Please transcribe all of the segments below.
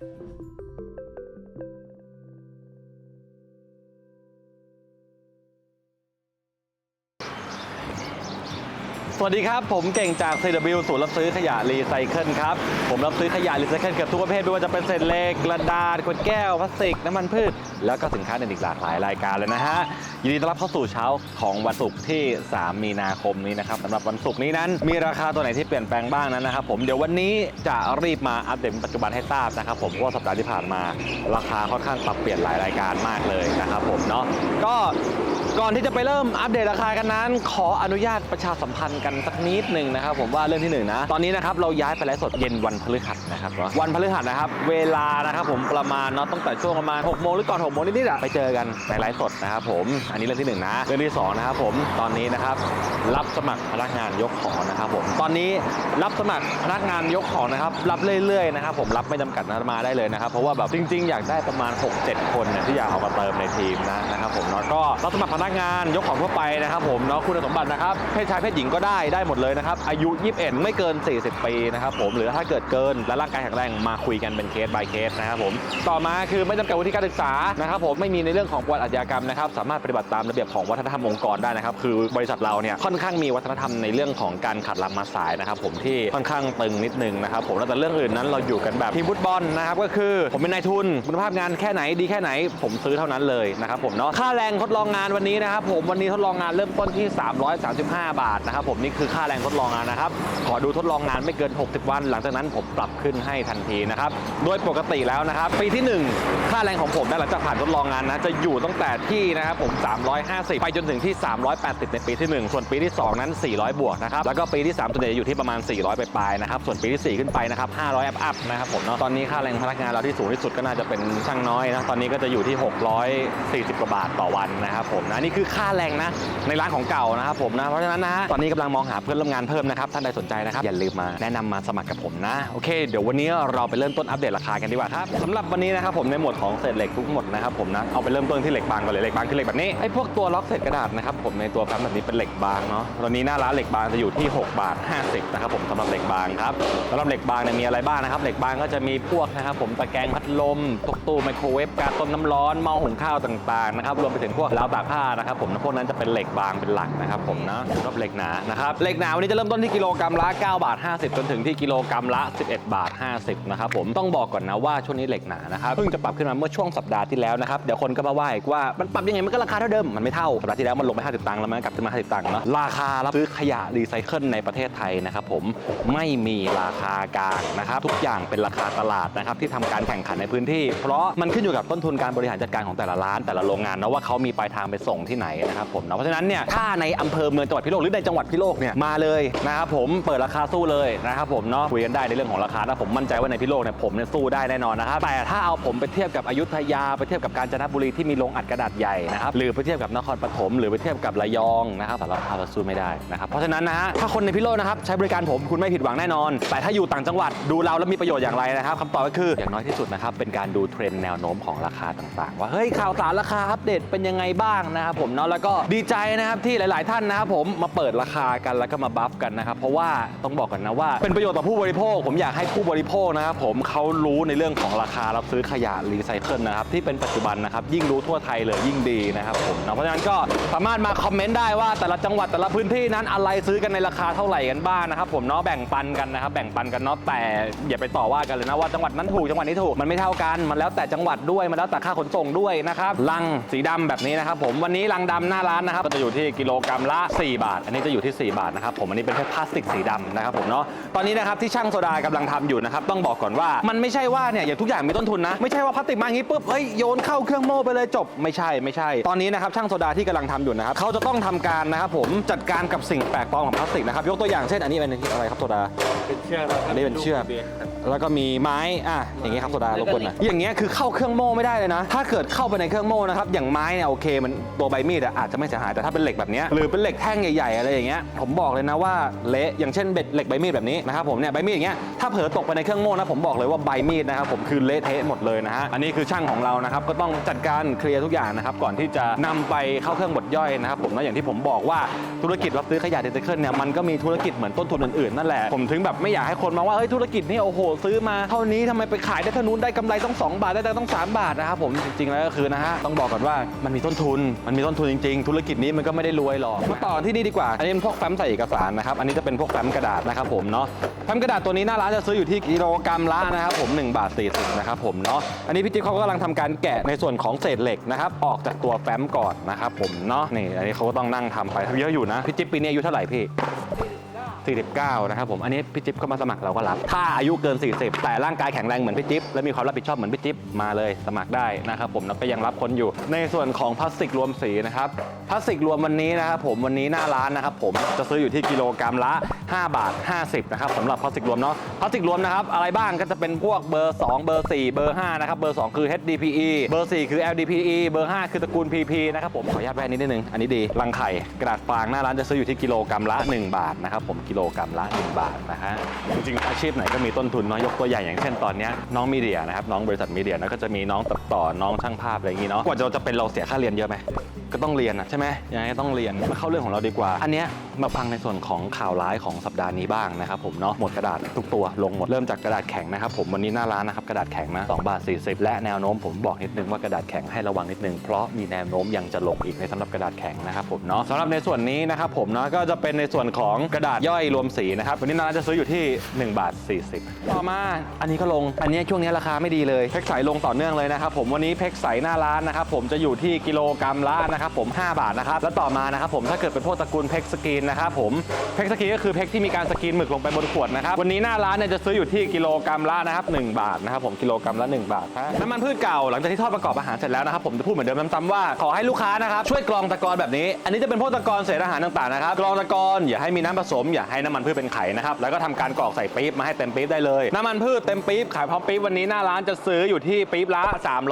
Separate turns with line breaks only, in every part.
thank you สวัสดีครับ ผมเก่งจาก CW ศูนย์รับซื้อขยะรีไซเคิลครับ ผมรับซื้อขยะรีไซเคิลเกือบทุกประเภทไม่ว่าจะเป็นเศษเหล็ก กระดาษขวดแก้ว พลาสติก น้ำมันพืช แล้วก็สินค้าอื่นอีกหลากหลายรายการเลยนะฮะ ยินดีต้อนรับเข้าสู่เช้าของวันศุกร์ที่ 3 มีนาคมนี้นะครับสำหรับวันศุกร์นี้นั้น มีราคาตัวไหนที่เปลี่ยนแปลงบ้างนั้นนะครับผมเดี๋ยววันนี้จะรีบมาอัปเดตปัจจุบันให้ทราบนะครับผมเพราะว่าสัปดาห์ที่ผ่านมา ราคาค่อนข้างปรับเปลี่ยนหลายรายการมากเลยนะครับผมเนาะก็ ก่อนที่จะไปเริ่มอัปเดตราคากันนั้น ขออนุญาตประชาสัมพันธ์กันสักนิดหนึ่งนะครับผมว่าเรื่องที่หนึ่งนะ ตอนนี้นะครับเราย้ายไปไลฟ์สดเย็นวันพฤหัสนะครับวันพฤหัสนะครับ เวลานะครับผมประมาณเนาะตั้งแต่ช่วงประมาณ6โมงหรือก่อน6โมงนิดๆอะไปเจอกันในไลฟ์สดนะครับผมอันนี้เรื่องที่หนึ่งนะเรื่องที่สองนะครับผมตอนนี้นะครับรับสมัครพนักงานยกของนะครับผมตอนนี้รับสมัครพนักงานยกของนะครับรับเรื่อยๆนะครับผมรับไม่จำกัดนะมาได้เลยนะครับเพราะว่าแบบจริง ๆ อยากได้ประมาณ 6-7 คนเนี่ยที่อยากเอามาเติมในทีมนะนะครับผมเนาะก็รับสมัครพนักงานยกของทั่วไปนะครับผมเนาะคุณสมบัตินะครับเพศชายเพศหญิงก็ได้ได้หมดเลยนะครับอายุ 21 ไม่เกิน 40 ปีนะครับผมหรือถ้าเกิดเกินและร่างกายแข็งแรงมาคุยกันเป็นเคส by เคสนะครับผมต่อมาคือไม่จำกัดวุฒิการศึกษานะครับผมไม่มีในเรื่องของประวัติอาชญากรรมนะครับสามารถปฏิบัติตามระเบียบของวัฒนธรรมองค์กรได้นะครับคือบริษัทเราเนี่ยค่อนข้างมีวัฒนธรรมในเรื่องของการขัดลำมาสายนะครับผมที่ค่อนข้างตึงนิดนึงนะครับผมแล้วแต่เรื่องอื่นนั้นเราอยู่กันแบบทีมฟุตบอลนะครับก็คือผมเป็นนายทุนคุณภาพงานแค่ไหนดีแค่ไหน ผมซื้อเท่านั้นเลยนะครับผมเนาะค่าแรงทดลองงานวันนี้นะครับผมวันนี้ทดลองงานเริ่มต้นที่ 335 บาทนะครับผมนี่คือค่าแรงทดลองงานนะครับ ขอดูทดลองงานไม่เกิน 60 วัน หลังจากนั้นผมปรับขึ้นให้ทันทีนะครับ โดยปกติแล้วนะครับ ปีที่ 1 ค่าแรงของผมนะหลังจากผ่านทดลองงานนะจะอยู่ตั้งแต่ที่นะครับผม 350 ไปจนถึงที่ 380 ในปีที่ 1 ส่วนปีที่ 2 นั้น 400 บวกนะครับ แล้วก็ปีที่3ส่วนใหญ่จะอยู่ที่ประมาณ 400 ไปปลายๆนะครับ ส่วนปีที่ 4 ขึ้นไปนะครับ500อัพอัพนะครับผมเนาะตอนนี้ค่าแรงพนักงานเราที่สูงที่สุดก็น่าจะเป็นช่างน้อยนะตอนนี้ก็จะอยู่ที่ 640 กว่าบาทต่อวันนะครับผมนะนี่คือค่าแรงนะ ในร้านของเก่านะครับผมนะ เพราะฉะนั้นนะตอนนี้กำลังมองหาเพื่อนร่วมงานเพิ่มนะครับ ท่านใดสนใจนะครับ อย่าลืมมาแนะนำมาสมัครกับผมนะ โอเค เดี๋ยววันนี้เราไปเริ่มต้นอัปเดตราคากันดีกว่าครับสำหรับวันนี้นะครับผมในหมวดของเศษเหล็กทุกหมดนะครับผมนะ เอาไปเริ่มต้นที่เหล็กบางก่อนเลยเหล็กบางคือเหล็กแบบนี้ ไอ้พวกตัวล็อกเศษกระดาษนะครับผมในตัวแฟ้มแบบนี้เป็นเหล็กบางเนาะ ตอนนี้หน้าร้านเหล็กบางจะอยู่ที่ 6 บาท 50นะครับผมสำหรับเหล็กบางครับสำหรับเหล็กบางเนี่ยมีอะไรบ้างนะครับ เหล็กบางก็จะมีพวกนะครับผมตะแกรงพัดลมตกตู้ไมโครเวฟการต้มน้ำร้อนหม้อหุงข้าวต่างๆนะครับรวมไปถึงพวกราวตากผ้านะครับผมพวกนั้นจะเป็นเหล็กบางเป็นหลักนะครับผมนะสำหรับเหล็กหนานะครับเหล็กหนาวันนี้จะเริ่มต้นที่กิโลกรัมละ9บาท50 จนถึงที่กิโลกรัมละ 11 บาท 50นะครับผมต้องบอกก่อนนะว่าช่วงนี้เหล็กหนานะครับเพิ่งจะปรับขึ้นมาเมื่อช่วงสัปดาห์ที่แล้วนะครับเดี๋ยวคนก็มาว่าอีกว่ามันปรับยังไงมันก็ราคาเท่าเดิมมันไม่เท่าสัปดาห์ที่แล้วมันลงไป 50 ตังค์แล้วมันกลับขึ้นมา 50 ตังค์เนาะราคารับซื้อขยะรีไซเคิลในประเทศไทยนะครับผมไม่มีราคากลางนะครับทุกอย่างเป็นราคาตลาดนะครับที่ทำการแข่งขันในพื้นที่ เพราะมันขึ้นอยู่กับต้นทุนการบริหารจัดการของแต่ละร้านแต่ละโรงงานนะว่าเขามีปลายทางไปส่งที่ไหนนะครับผมนะเพราะฉะนั้นเนี่ยถ้าในอำเภอเมืองจังหวัดพิโลกหรือในจังหวัดพิโลกเนี่ยมาเลยนะครับผมเปิดราคาสู้เลยนะครับผมเนาะคุยกันได้ในเรื่องของราคานะผมมั่นใจว่าในพิโลกเนี่ยผมเนี่ยสู้ได้แน่นอนนะครับแต่ถ้าเอาผมไปเทียบกับอยุธยาไปเทียบกับกาญจนบุรีที่มีโรงอัดกระดาษใหญ่นะครับหรือไปเทียบกับนครปฐมหรือไปเทียบกับระยองนะครับสารภาพว่าสู้ไม่ได้นะครับเพราะฉะนั้นนะฮะถ้าคนในพิโลกนะครับใช้บริการผมคุณไม่ผิดหวังแน่นอน แต่ถ้าอยู่ต่างจังหวัดดูเราแล้วมีประโยชน์อย่างไรนะครับคำตอบก็คืออย่างน้อยที่สุดนะครับเป็นการดูเทรนด์แนวโน้มของราคาต่างๆ ว่าเฮ้ยข่าวสารราคาอัปเดตเป็นยังไงบ้างนะครับผมเนาะแล้วก็ดีใจนะครับที่หลาย ๆ ท่านนะครับผมมาเปิดราคากันแล้วก็มาบัฟกันนะครับเพราะว่าต้องบอกกันนะว่า เป็นประโยชน์ต่อผู้บริโภค ผมอยากให้ผู้บริโภคนะครับผมเขารู้ในเรื่องของราคารับซื้อขยะรีไซเคิลนะครับที่เป็นปัจจุบันนะครับยิ่งรู้ทั่วไทยเลยยิ่งดีนะครับผมเนาะเพราะฉะนั้นก็สามารถมาคอมเมนต์ได้ว่าแต่ละจังหวัดแต่ละพื้นที่นั้นอะไรซื้อกันในราคาเท่าไหร่กันบ้างนะครับผมเนาะแบ่งปันกันนะครับแบ่งปันกันเนาะแต่อย่าไปต่อว่ากันเลยนะว่าจังหวัดนั้นถูกจังหวัดนี้ถูกมันไม่เท่ากันมันแล้วแต่จังหวัดด้วยมันแล้วแต่ค่าขนส่งด้วยนะครับลังสีดำแบบนี้นะครับผมวันนี้ลังดำหน้าร้านนะครับก็จะอยู่ที่กิโลกรัมละ 4 บาท อันนี้จะอยู่ที่ 4 บาทนะครับผมอันนี้เป็นแค่พลาสติกสีดำนะครับผมเนาะตอนนี้นะครับที่ช่างโซดากำลังทำอยู่นะครับต้องบอกก่อนว่ามันไม่ใช่ว่าเนี่ยอย่างทุกอย่างมีต้นทุนนะไม่ใช่ว่าพลาสติกมาอย่างนี้ปุ๊บเฮ้ยโยนเข้าเครื่องโม่ไปเลยจบไม่ใช่ไม่ใช่ ตอนนี้นะครับช่างโซดาที่กำลังทำอยู่นะครับเขาจะต้องทำการนะครับผมจัดการกับสิ่งแปลกปลอมของพลาสติกนะครับยกตัวอย่างเช่นอันนี้เป็นอะไรครับโซดา
เป็นเชือกแล้ว
อันนี้เป็นเชือกแล้วก็มีไม้ อะ อย่างงี้ครับโซดารบกวนหนะอย่างเงี้ยคือเข้าเครื่องโม่ไม่ได้เลยนะ ถ้าเกิดเข้าไปในเครื่องโม่นะครับ อย่างไม้เนี่ยโอเค มันตัวตัวใบมีดอะอาจจะไม่เสียหายแต่ถ้าเป็นเหล็กแบบเนี้ยหรือเป็นเหล็กแท่งใหญ่ๆอะไรอย่างเงี้ยผมบอกเลยนะว่าเละอย่างเช่นเบ็ดเหล็กใบมีดแบบนี้นะครับผมเนี่ยใบมีดอย่างเงี้ยถ้าเผลอตกไปในเครื่องโม่นะผมบอกเลยว่าใบมีดนะครับผมคือเละเทะหมดเลยนะฮะอันนี้คือช่างของเรานะครับก็ต้องจัดการเคลียร์ทุกอย่างนะครับก่อนที่จะนำไปเข้าเครื่องบดย่อยนะครับผมแล้วอย่างที่ผมบอกว่าธุรกิจรับซื้อขยะรีไซเคิลเนี่ยมันก็มีธุรกิจเหมือนต้นทุนอื่นๆนั่นแหละผมถึงแบบไม่อยากให้คนมาว่าเฮ้ยธุรกิจนี่โอ้โหซื้อมาเท่านี้ทำไมไปขายได้เท่านู้นได้กำไรต้อง 2 บาทได้แต่ต้อง 3 บาทนะครับผมจริงๆแล้วก็คือนะฮะต้องบอกก่อนว่ามันมีต้นทุนมันมีต้นทุนจริงๆ ธุรกิจนี้มันก็ไม่ได้รวยหรอก มาต่อที่นี่ดีกว่า อันนี้เป็นพวกแฟ้มใส่เอกสารนะครับ อันนี้จะเป็นพวกแฟ้มกระดาษนะครับผมเนาะ แฟ้มกระดาษตัวนี้หน้าร้านจะซื้ออยู่ที่กิโลกรัมละนะครับผม1บาท40นะครับผมเนาะ อันนี้พี่จิ๊บเขาก็กำลังทำการแกะในส่วนของเศษเหล็กนะครับออกจากตัวแฟ้มก่อนนะครับผมเนาะ นี่อันนี้เขาก็ต้องนั่งทำไปเยอะอยู่นะ พี่จิ๊บปีนี้อายุเท่าไหร่พี่ 49 นะครับผมอันนี้พี่จิ๊บเข้ามาสมัครเราก็รับ ถ้าอายุเกิน 40 แต่ร่างกายแข็งแรงเหมือนพี่จิ๊บและมีความรับผิดชอบเหมือนพี่จิ๊บมาเลยสมัครได้นะครับผมแล้วก็ยังรับคนอยู่ ในส่วนของพลาสติกรวมสีนะครับพลาสติกรวมวันนี้นะครับผมวันนี้หน้าร้านนะครับผมจะซื้ออยู่ที่กิโลกรัมละ 5 บาท 50 นะครับสำหรับพลาสติกรวมเนาะพลาสติกรวมนะครับอะไรบ้างก็จะเป็นพวกเบอร์ 2 เบอร์ 4 เบอร์ 5 นะครับเบอร์ 2 คือ HDPE เบอร์ 4 คือ LDPE เบอร์ 5 คือตระกูล PP นะครับผมขออนุญาตแวะนิดนึงอันนี้ดีรังไข่กระดาษฟางหน้าร้านจะซื้ออยู่ที่กิโลกรัมละ 1 บาทนะครับผมกิโลกรัมละ1บาทนะฮะจริงๆอาชีพไหนก็มีต้นทุนเนาะยกตัวอย่างอย่างเช่นตอนนี้น้องมีเดียนะครับน้องบริษัทมีเดียนะก็จะมีน้องตัดต่อน้องช่างภาพอะไรอย่างงี้เนาะกว่าเราจะเป็นเราเสียค่าเรียนเยอะไหม ก็ต้องเรียนนะใช่ไหมยังไงก็ต้องเรียนมาเข้าเรื่องของเราดีกว่า อันเนี้ยมาฟังในส่วนของข่าวร้ายของสัปดาห์นี้บ้างนะครับผมเนาะหมดกระดาษทุกตัวลงหมดเริ่มจากกระดาษแข็งนะครับผมวันนี้หน้าร้านนะครับกระดาษแข็งนะ2บาท40 และแนวโน้มผมบอกนิดนึงว่ากระดาษแข็งให้ระวังนิดนึงเพราะมีแนวโน้มยังจะลงอีกในสำหรับกระดาษแข็งนะครับผมเนาะสำหรับในส่วนนี้นะครับผมเนาะก็จะเป็นในส่วนของกระดาษย่อยรวมสีนะครับวันนี้หน้าร้านจะซื้ออยู่ที่1บาท40 ต่อมาอันนี้ก็ลงอันนี้ช่วงนี้ราคาไม่ดีเลยเพกใสลงต่อเนื่องเลยนะครับผมวันนี้เพกใสหน้าร้านนะครับผมจะอยู่ที่กิโลกรัมละนะครับผม 5 บาทนะครับ แล้วต่อมานะครับผมถ้าเกิดเป็นพวกตระกูลเพกสกรีนนะครับผมเพกสกรีนก็คือเพกที่มีการสกรีนหมึกลงไปบนขวดนะครับวันนี้หน้าร้านเนี่ยจะซื้ออยู่ที่กิโลกรัมละนะครับ1บาทนะครับผมกิโลกรัมละ 1 บาทน้ำมันพืชเก่าหลังจากที่ทอดประกอบอาหารเสร็จแล้วนะครับผมจะพูดเหมือนเดิมซ้ำๆว่าขอให้ลูกค้านะครับช่วยกรองตะกอนแบบนี้ อันนี้จะเป็นพวกตะกอนเศษอาหารต่างๆนะครับกรองตะกอนอย่าให้มีน้ำผสม อย่าให้น้ำมันพืชเป็นไข่นะครับแล้วก็ทำการกรอกใส่ปี๊บมาให้เต็มปี๊บได้เลยน้ำมันพืชเต็มปี๊บขายพร้อมปี๊บวันนี้หน้าร้านจะซื้ออยู่ที่ปี๊บละ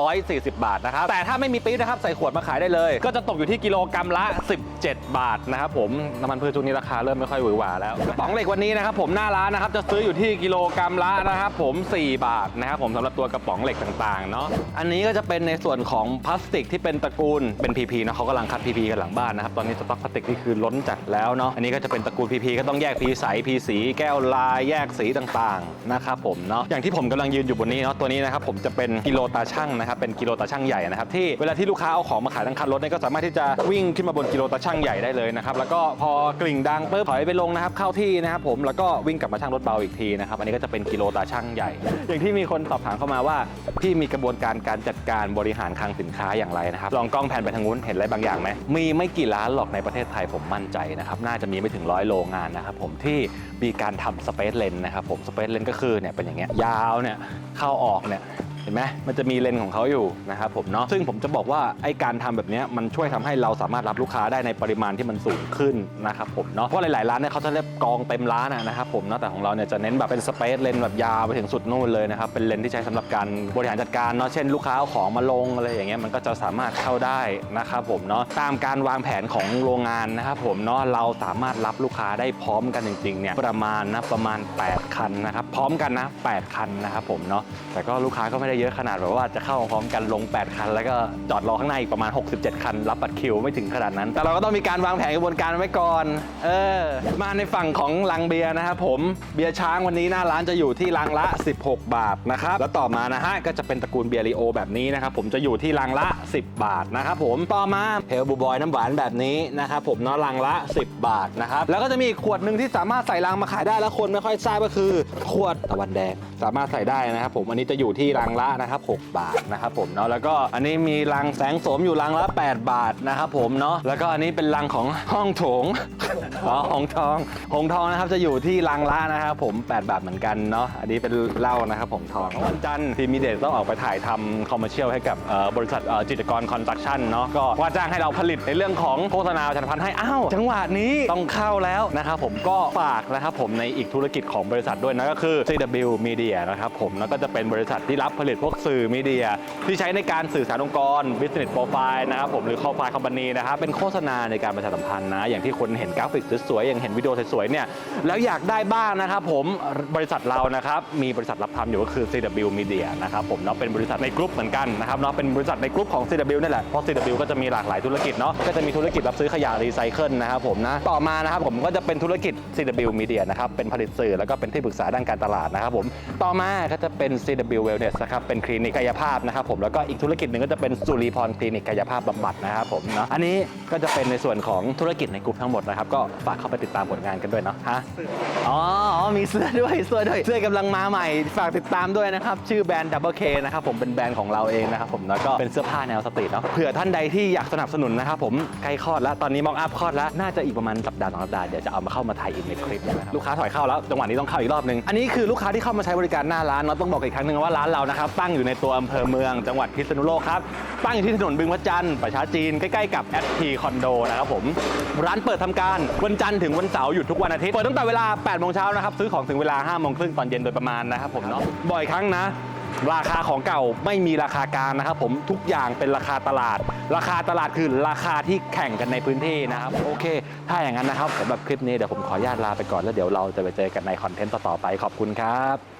340 บาทนะครับแต่ถ้าไม่มีปี๊บนะครับใส่ขวดมาขายได้เลยก็จะตกอยู่ที่กิโลกรัมละ 17 บาทนะครับผมน้ำมันพืชช่วงนี้ราคาเริ่มไม่ค่อยหวือหวาแล้วกระป๋องเหล็กวันนี้นะครับผมหน้าร้านนะครับจะซื้ออยู่ที่กิโลกรัมละนะครับผม 4 บาทนะครับผมสำหรับตัวกระป๋องเหล็กต่างๆเนาะอันนี้ก็จะเป็นในส่วนของพลาสติกที่เป็นตระกูลเป็น PP นะเขากำลังคัด PP กันหลังบ้านนะครับตอนนี้สต็อกพลาสติกนี่คือล้นจัดแล้วเนาะอันนี้ก็จะเป็นตระกูล PP ก็ต้องแยก P ใส P สีแก้วลายแยกสีต่างๆนะครับผมเนาะอย่างที่ผมกำลังยืนอยู่บนนี้เนาะตัวนี้นะครับผมจะเป็นกิโลตาช่างนะครับเป็นกิโลตาช่างใหญ่นะครับที่เวลาที่ลูกค้าเอาของมาขายทั้งคันรถเนี่ยก็สามารถที่จะวิ่งขึ้นมาบนกิโลตาช่างใหญ่ได้เลยนะครับแล้วก็พอกลิ่งดังปุ๊บถอยไปลงนะครับเข้าที่นะครับผมแล้วก็วิ่งกลับมาช่างรถเบาอีกทีนะครับอันนี้ก็จะเป็นกิโลตาช่างใหญ่ อย่างที่มีคนสอบถามเข้ามาว่าพี่มีกระบวนการการจัดการบริหารคลังสินค้าอย่างไรนะครับลองกล้องแผนไปทางนู้นเห็นอะไรบางอย่างไหมมีไม่กี่ร้านหรอกในประเทศไทยผมมั่นใจนะครับน่าจะมีไม่ถึงร้อยโรงงานนะครับผมที่มีการทำสเปซเลนนะครับผมสเปซเลนก็คือเนี่ยเป็นอย่างเงี้ยยาวเนี่ยเข้าออกเนี่ยเห็นไหมมันจะมีเลนของเขาอยู่นะครับผมเนาะซึ่งผมจะบอกว่าไอการทำแบบนี้มันช่วยทำให้เราสามารถรับลูกค้าได้ในปริมาณที่มันสูงขึ้นนะครับผมเนาะเพราะหลายๆร้านเนี่ยเขาจะเรียกกองเต็มร้านอะนะครับผมเนาะแต่ของเราเนี่ยจะเน้นแบบเป็นสเปซเลนแบบยาวไปถึงสุดนู่นเลยนะครับเป็นเลนที่ใช้สำหรับการบริหารจัดการเนาะเช่นลูกค้าเอาของมาลงอะไรอย่างเงี้ยมันก็จะสามารถเข้าได้นะครับผมเนาะตามการวางแผนของโรงงานนะครับผมเนาะเราสามารถรับลูกค้าได้พร้อมกันจริงๆเนี่ยประมาณนะประมาณ 8 คันนะครับพร้อมกันนะ 8 คันนะครับผมเนาะแต่ก็ลูกค้าก็ไม่ได้เยอะขนาดแบบว่าจะเข้าพร้อมกันลง 8 คัน แล้วก็จอดรอข้างในอีกประมาณ 67 คัน รับบัตรคิวไม่ถึงขนาดนั้น แต่เราก็ต้องมีการวางแผนกระบวนการไว้ก่อน เออ มาในฝั่งของลังเบียร์นะครับผมเบียร์ช้างวันนี้หน้าร้านจะอยู่ที่ลังละ 16 บาทนะครับแล้วต่อมานะฮะก็จะเป็นตระกูลเบียร์ลีโอแบบนี้นะครับผมจะอยู่ที่ลังละ 10 บาทนะครับผมต่อมาเพลบูบอยน้ำหวานแบบนี้นะครับผมเนาะลังละ 10 บาทนะครับแล้วก็จะมีขวดหนึ่งที่สามารถใส่ลังมาขายได้แล้วคนไม่ค่อยทราบก็คือ ขวดตะวันแดงสามารถใส่ได้นะครับผมอันนี้จะอยู่ที่ลังละนะครับ6บาทนะครับผมเนาะแล้วก็อันนี้มีลังแสงโสมอยู่ลังละ 8 บาทนะครับผมเนาะแล้วก็อันนี้เป็นลังของห้องโถงอ๋อหงทองหงทองนะครับจะอยู่ที่ลังละนะครับผม 8 บาทเหมือนกันเนาะอันนี้เป็นเหล้านะครับผมทองวันจันทร์ทีมีเดตต้องออกไปถ่ายทำคอมเมอร์เชียลให้กับบริษัทจิตรกรคอนสตรักชั่นเนาะก็ว่าจ้างให้เราผลิตในเรื่องของโฆษณาประชาสัมพันธ์ให้อ้าวจังหวะนี้ต้องเข้าแล้วนะครับผมก็ฝากนะครับผมในอีกธุรกิจของบริษัทด้วยนะก็คือ CW Media นะครับผมแล้วก็จะเป็นบริษัทที่รับผลิตลิตพวกสื่อมีเดีย ที่ใช้ในการสื่อสารองค์กร business profile นะครับผมหรือ profile company นะครับเป็นโฆษณาในการประชาสัมพันธ์นะอย่างที่คนเห็นกราฟิกสวยๆอย่างเห็นวิดีโอสวยๆเนี่ยแล้วอยากได้บ้างนะครับผมบริษัทเรานะครับมีบริษัทรับทำอยู่ก็คือ CW Media นะครับผมเนาะเป็นบริษัทในกลุ่มเหมือนกันนะครับเนาะเป็นบริษัทในกลุ่มของ CW นี่แหละเพราะ CW ก็จะมีหลากหลายธุรกิจเนาะก็จะมีธุรกิจรับซื้อขยะรีไซเคิลนะครับผมนะต่อมานะครับผมก็จะเป็นธุรกิจ CW Media นะครับเป็นผลิตสื่อแล้วก็เป็นที่ปรึกษาด้านการตลาดนะครับผมต่อมาก็จะเป็น CW Wellness นะครับเป็นคลินิกกายภาพนะครับผมแล้วก็อีกธุรกิจหนึ่งก็จะเป็นสุรีพรคลินิกกายภาพบำบัดนะครับผมเนาะอันนี้ก็จะเป็นในส่วนของธุรกิจในกลุ่มทั้งหมดนะครับก็ฝากเข้าไปติดตามผลงานกันด้วยเนาะฮะอ๋ออ๋อมีเสื้อด้วยเสื้อด้วยเสื้อกำลังมาใหม่ ฝากติดตามด้วยนะครับชื่อแบรนด์ Double K นะครับผมเป็นแบรนด์ของเราเองนะครับผมแล้วก็เป็นเสื้อผ้าแนวสตรีทเนาะเผื่อท่านใดที่อยากสนับสนุนนะครับผมใกล้คลอดแล้วตอนนี้มองอัพคลอดแล้วน่าจะอีกประมาณสัปดาห์สองสัปดาห์เดี๋ยวจะเอามาเข้ามาถ่ายอีกในคลิปนะครับลูกค้าถอยเข้าแล้วจังหวะนี้ต้องเข้าอีกรอบนึงอันนี้คือลูกค้าที่เข้ามาใช้บริการหน้าร้านเนาะต้องบอกอีกครั้งหนึงว่าร้านเรานะครับตั้งอยู่ในตัวอำเภอเมืองจังหวัดพิษณุโลกครับ ตั้งอยู่ที่ถนนบึงพระจันทร์ประชาจีนใกล้ๆกับแอดพีคอนโดนะครับผม ร้านเปิดทำการวันจันทร์ถึงวันเสาร์หยุดทุกวันอาทิตย์ เปิดตั้งแต่เวลา8โมงเช้านะครับ ซื้อของถึงเวลา5โมงครึ่งตอนเย็นโดยประมาณนะครับผมเนาะ บ่อยครั้งนะราคาของเก่าไม่มีราคากลางนะครับผมทุกอย่างเป็นราคาตลาด ราคาตลาดคือราคาที่แข่งกันในพื้นที่นะครับโอเค ถ้าอย่างนั้นนะครับสำหรับคลิปนี้เดี๋ยวผมขออนุญาตลาไปก่อนแล้วเดี๋ยวเราจะไปเจอกันในคอนเทนต์ต่อๆไปขอบคุณครับ